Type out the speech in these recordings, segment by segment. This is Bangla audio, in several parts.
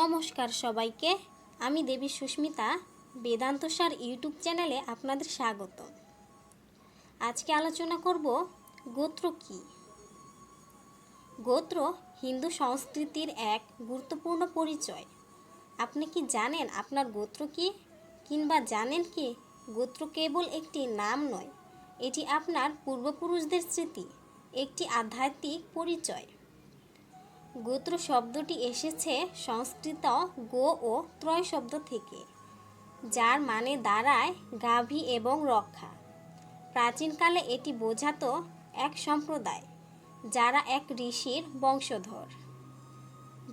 নমস্কার সবাইকে। আমি দেবী সুস্মিতা, বেদান্ত সার ইউটিউব চ্যানেলে আপনাদের স্বাগত। আজকে আলোচনা করব গোত্র কি? গোত্র হিন্দু সংস্কৃতির এক গুরুত্বপূর্ণ পরিচয়। আপনি কি জানেন আপনার গোত্র কি? কিংবা জানেন কি গোত্র কেবল একটি নাম নয়, এটি আপনার পূর্বপুরুষদের স্মৃতি, একটি আধ্যাত্মিক পরিচয়। গোত্র শব্দটি এসেছে সংস্কৃত গো ও ত্রয় শব্দ থেকে, যার মানে দাঁড়ায় গাভী এবং রক্ষা। প্রাচীনকালে এটি বোঝাতো এক সম্প্রদায়, যারা এক ঋষির বংশধর।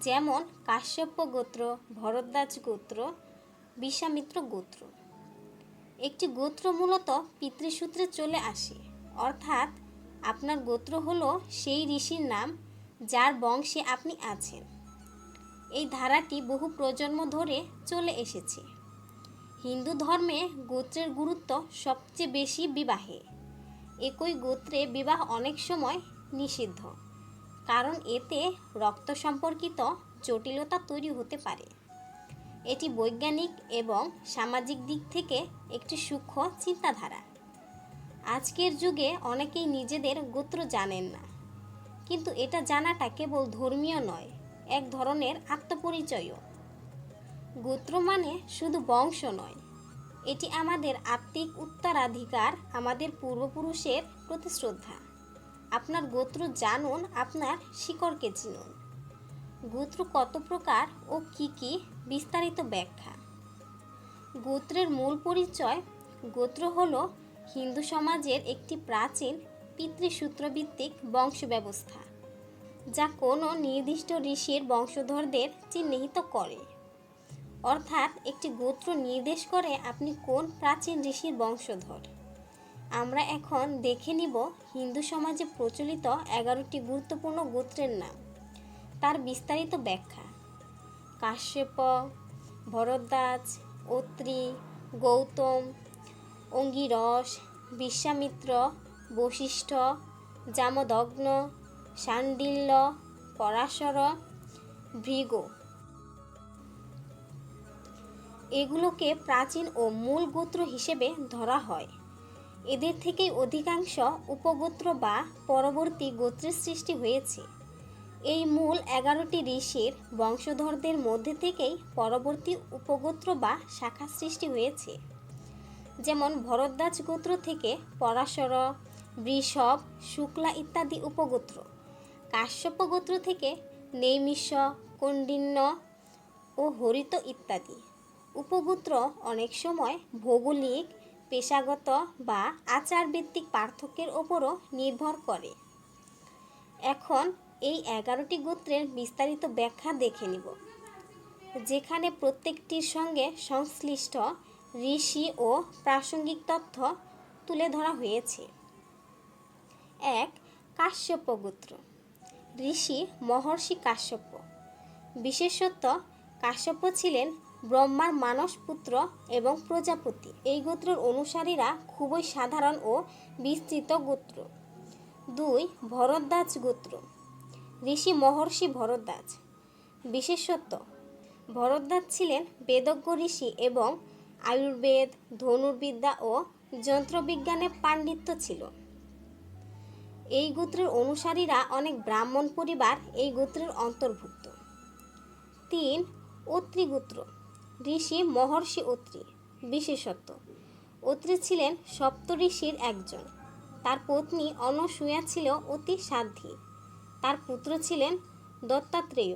যেমন কাশ্যপ্য গোত্র, ভরদ্বাজ গোত্র বিশ্বামিত্র গোত্র। একটি গোত্র মূলত পিতৃসূত্রে চলে আসে, অর্থাৎ আপনার গোত্র হলো সেই ঋষির নাম যার বংশে আপনি আছেন। এই ধারাটি বহু প্রজন্ম ধরে চলে এসেছে। হিন্দু ধর্মে গোত্রের গুরুত্ব সবচেয়ে বেশি বিবাহে। একই গোত্রে বিবাহ অনেক সময় নিষিদ্ধ, কারণ এতে রক্ত সম্পর্কিত জটিলতা তৈরি হতে পারে। এটি বৈজ্ঞানিক এবং সামাজিক দিক থেকে একটি সূক্ষ্ম চিন্তাধারা। আজকের যুগে অনেকেই নিজেদের গোত্র জানেন না। কিন্তু এটা জানাটা কেবল ধর্মীয় নয়, এক ধরনের আত্মপরিচয়ও। গোত্র মানে শুধু বংশ নয়। এটি আমাদের আত্মিক উত্তরাধিকার, আমাদের পূর্বপুরুষের প্রতি শ্রদ্ধা আপনার গোত্র জানুন, আপনার শিকড়কে চিনুন। গোত্র কত প্রকার ও কি কি বিস্তারিত ব্যাখ্যা। গোত্রের মূল পরিচয়, গোত্র হলো হিন্দু সমাজের একটি প্রাচীন পিতৃসূত্রভিত্তিক বংশ ব্যবস্থা যা কোনো নির্দিষ্ট ঋষির বংশধরদের চিহ্নিত করে। অর্থাৎ একটি গোত্র নির্দেশ করে আপনি কোন প্রাচীন ঋষির বংশধর। আমরা এখন দেখে নিব হিন্দু সমাজে প্রচলিত এগারোটি গুরুত্বপূর্ণ গোত্রের নাম। তার বিস্তারিত ব্যাখ্যা। কাশ্যপ, ভরদ্বাজ, অত্রি, গৌতম, অঙ্গিরস, বিশ্বামিত্র বশিষ্ঠ, জামদগ্ন শাণ্ডিল্য পরাশর, ভৃগ। এগুলোকে প্রাচীন ও মূল গোত্র হিসেবে ধরা হয়। এদের থেকেই অধিকাংশ উপগোত্র বা পরবর্তী গোত্রের সৃষ্টি হয়েছে। এই মূল এগারোটি ঋষির বংশধরদের মধ্যে থেকেই পরবর্তী উপগোত্র বা শাখা সৃষ্টি হয়েছে। যেমন ভরদ্বাজ গোত্র থেকে পরাশর বৃষভ শুক্লা ইত্যাদি উপগোত্র। কাশ্যপ গোত্র থেকে নৈমিষ, কণ্ডিন্য ও হরিত ইত্যাদি। উপগোত্র অনেক সময় ভৌগোলিক, পেশাগত বা আচারভিত্তিক পার্থক্যের ওপরও নির্ভর করে। এখন এই এগারোটি গোত্রের বিস্তারিত ব্যাখ্যা দেখে নিব। যেখানে প্রত্যেকটির সঙ্গে সংশ্লিষ্ট ঋষি ও প্রাসঙ্গিক তথ্য তুলে ধরা হয়েছে। এক কাশ্যপ গোত্র। ঋষি মহর্ষি কাশ্যপ। বিশেষত কাশ্যপ ছিলেন ব্রহ্মার মানস পুত্র এবং প্রজাপতি। এই গোত্রের অনুসারীরা খুবই সাধারণ ও বিস্তৃত গোত্র। দুই, ভরদ্বাজ গোত্র। ঋষি মহর্ষি ভরদ্বাজ। বিশেষত্ব, ভরদ্বাজ ছিলেন বেদজ্ঞ ঋষি এবং আয়ুর্বেদ, ধনুর্বিদ্যা ও যন্ত্রবিজ্ঞানে পাণ্ডিত্য ছিল। এই গোত্রের অনুসারীরা অনেক ব্রাহ্মণ পরিবার এই গোত্রের অন্তর্ভুক্ত। তিন অত্রি গোত্র ঋষি, মহর্ষি, অত্রি, বিশেষত্ব। অত্রি ছিলেন সপ্ত ঋষির একজন। তার পত্নী অনসূয়া ছিল অতি সাধ্বী। তার পুত্র ছিলেন দত্তাত্রেয়।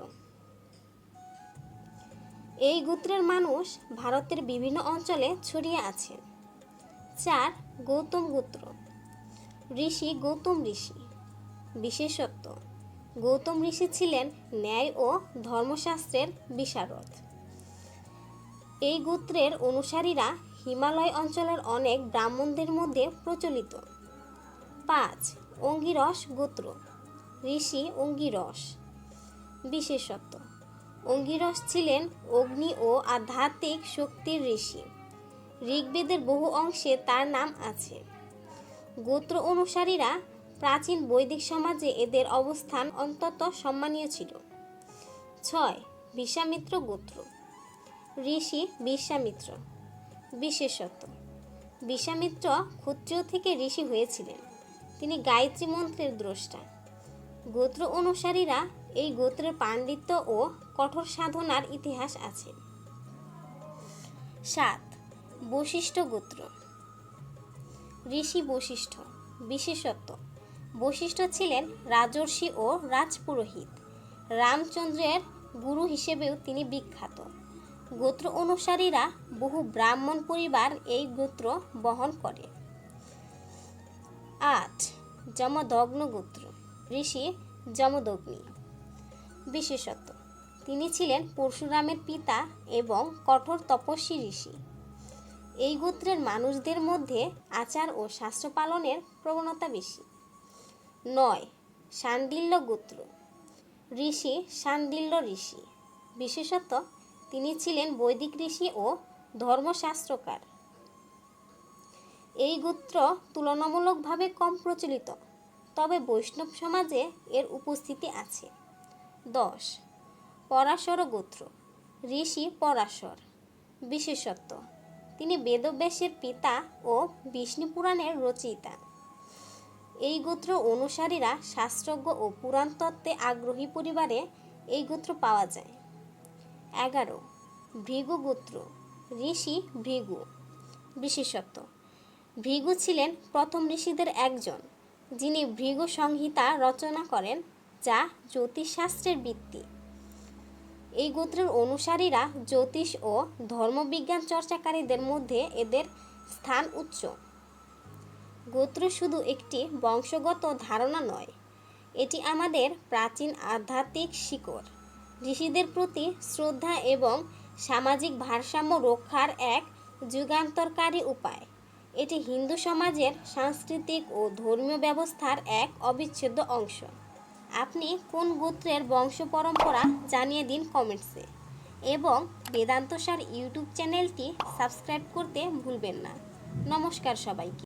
এই গোত্রের মানুষ ভারতের বিভিন্ন অঞ্চলে ছড়িয়ে আছেন। চার, গৌতম গোত্র। ঋষি গৌতম ঋষি। বিশেষত্ব, গৌতম ঋষি ছিলেন ন্যায় ও ধর্মশাস্ত্রের বিশারদ। এই গোত্রের অনুসারীরা হিমালয় অঞ্চলের অনেক ব্রাহ্মণদের মধ্যে প্রচলিত। পাঁচ, অঙ্গিরস গোত্র, ঋষি অঙ্গিরস। বিশেষত্ব, অঙ্গিরস ছিলেন অগ্নি ও আধ্যাত্মিক শক্তির ঋষি। ঋগ্বেদের বহু অংশে তার নাম আছে। গোত্র অনুসারীরা প্রাচীন বৈদিক সমাজে এদের অবস্থান অন্তত সম্মানীয় ছিল। ছয় বিশ্বামিত্র গোত্র। ঋষি বিশ্বামিত্র বিশেষত্ব বিশ্বামিত্র ক্ষত্রিয় থেকে ঋষি হয়েছিলেন। তিনি গায়ত্রী মন্ত্রের দ্রষ্টা। গোত্র অনুসারীরা এই গোত্রের পাণ্ডিত্য ও কঠোর সাধনার ইতিহাস আছে। সাত বৈশিষ্ট্য গোত্র। ঋষি বশিষ্ঠ, বিশেষত্ব। বশিষ্ঠ ছিলেন রাজর্ষি ও রাজপুরোহিত। রামচন্দ্রের গুরু হিসেবেও তিনি বিখ্যাত। গোত্র অনুসারীরা বহু ব্রাহ্মণ পরিবার এই গোত্র বহন করে। আট, যমদগ্ন গোত্র, ঋষি যমদগ্নি। বিশেষত্ব, তিনি ছিলেন পরশুরামের পিতা এবং কঠোর তপস্বী ঋষি। এই গোত্রের মানুষদের মধ্যে আচার ও শাস্ত্র পালনের প্রবণতা বেশি। নয় শান্ডিল্য গোত্র। ঋষি শান্ডিল্য ঋষি। বিশেষত তিনি ছিলেন বৈদিক ঋষি ও ধর্মশাস্ত্রকার। এই গোত্র তুলনামূলকভাবে কম প্রচলিত, তবে বৈষ্ণব সমাজে এর উপস্থিতি আছে। দশ, পরাশর গোত্র। ঋষি পরাশর। বিশেষত্ব তিনি বেদব্যাসের পিতা ও বিষ্ণু পুরাণের রচয়িতা এই গোত্র অনুসারীরা শাস্ত্রজ্ঞ ও পুরাণ তত্ত্বে আগ্রহী পরিবারে এই গোত্র পাওয়া যায়। এগারো। ভৃগু গোত্র ঋষি ভৃগু। বিশেষত্ব। ভৃগু ছিলেন প্রথম ঋষিদের একজন, যিনি ভৃগু সংহিতা রচনা করেন, যা জ্যোতিষশাস্ত্রের ভিত্তি। এই গোত্রের অনুসারীরা জ্যোতিষ ও ধর্মবিজ্ঞান চর্চাকারীদের মধ্যে এদের স্থান উচ্চ। গোত্র শুধু একটি বংশগত ধারণা নয়, এটি আমাদের প্রাচীন আধ্যাত্মিক শিকড়। ঋষিদের প্রতি শ্রদ্ধা এবং সামাজিক ভারসাম্য রক্ষার এক যুগান্তরকারী উপায়। এটি হিন্দু সমাজের সাংস্কৃতিক ও ধর্মীয় ব্যবস্থার এক অবিচ্ছেদ্য অংশ। আপনি কোন গোত্রের বংশ পরম্পরা জানিয়ে দিন কমেন্টসে। এবং বেদান্তসার ইউটিউব চ্যানেলটি সাবস্ক্রাইব করতে ভুলবেন না। নমস্কার সবাইকে।